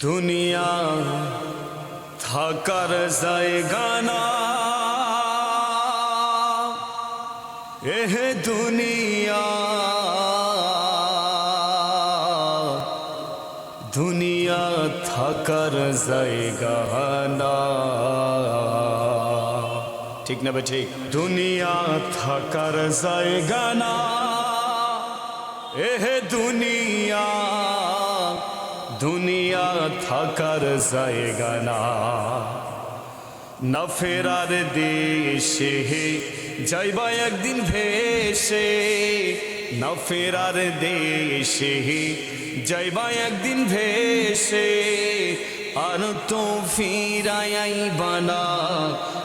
দুনিয়া থাকার জায়গা না এহ দুনিয়া দুনিয়া থাকার জায়গা না ঠিক না বে ঠিক দুনিয়া থাকার জায়গা না এহ দুনিয়া দুনিয়া থাকার জায়গা না। না ফেরার দেশে যাইবা একদিন ভেসে। না ফেরার দেশে যাইবা একদিন ভেসে। আর তো ফিরাই বানা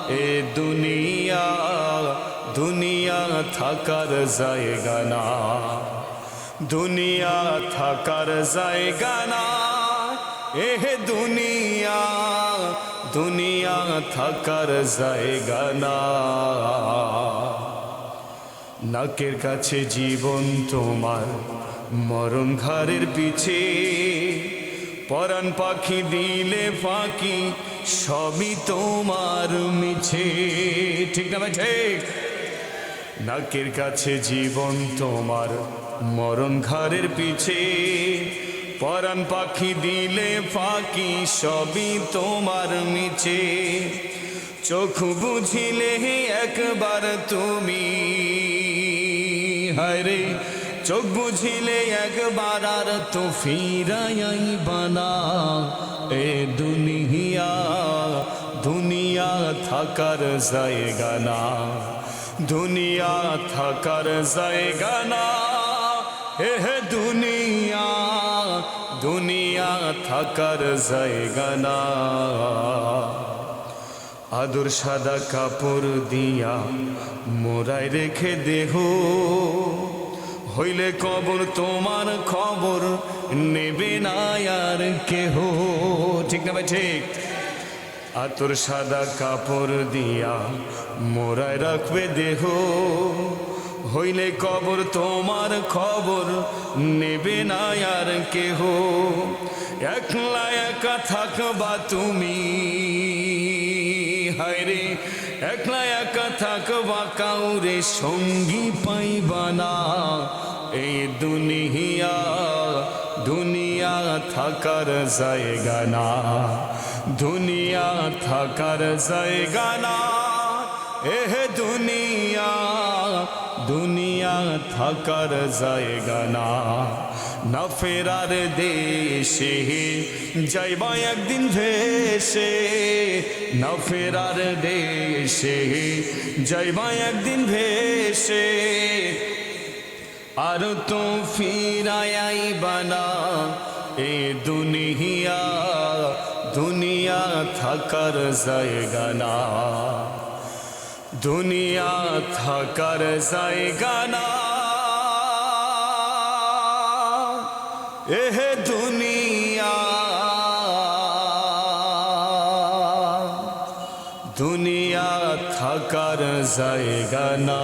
এ দুনিয়া। দুনিয়া থাকার জায়গা না। দুনিয়া থাকার জায়গা না। এহ দুনিয়া দুনিয়া থাকার জায়গা না। নাকের কাছে জীবন তোমার, মরণ ঘরের পিছে। পরাণ পাখি দিলে ফাঁকি, সবই তোমার মিছে। ঠিক না ঠিক? নাকের কাছে জীবন তোমার, মরণ ঘরের পিছে। পরাণ পাখি দিলে ফাঁকি সবই তোমার মিছে। চোখ বুঝিলে একবার তুমি। হায়রে চোখ বুঝিলে একবার আর তো ফিরাই বানা। এ দুনিয়া দুনিয়া থাকার জায়গা না। দুনিয়া থাকার জায়গা না। হে দুনিয়া দুনিয়া থাকার জায়গা না। আদর সাদা কাপড় দিয়া মোরাই রেখে দেহ। হইলে কবর তোমার খবর নেবে না আর কেহ। ঠিক না ভাই, ঠিক? আতর সাদা কাপড় দিয়া মোরায় রাখবে দেহ। হইলে কবর তোমার খবর নেবে না আর কেহ। একলা একা থাকবা তুমি। হায়রে একলা একা থাকবা কাউরে সঙ্গী পাইবা না। এই দুনিয়া দুনিয়া থাকার জায়গা না। দুনিয়া থাকার জায়গা না। এহ দুনিয়া দুনিয়া থাকার জায়গা না। না ফেরার দেশে যাইবা একদিন ভেসে। না ফেরার দেশে যাইবা একদিন ভেসে। আর তো ফিরাই বানা এ দুনিয়া দুনিয়া থাকার জায়গা না। দুনিয়া থাকার জায়গানা এহে দুনিয়া। দুনিয়া থাকার জায়গা না।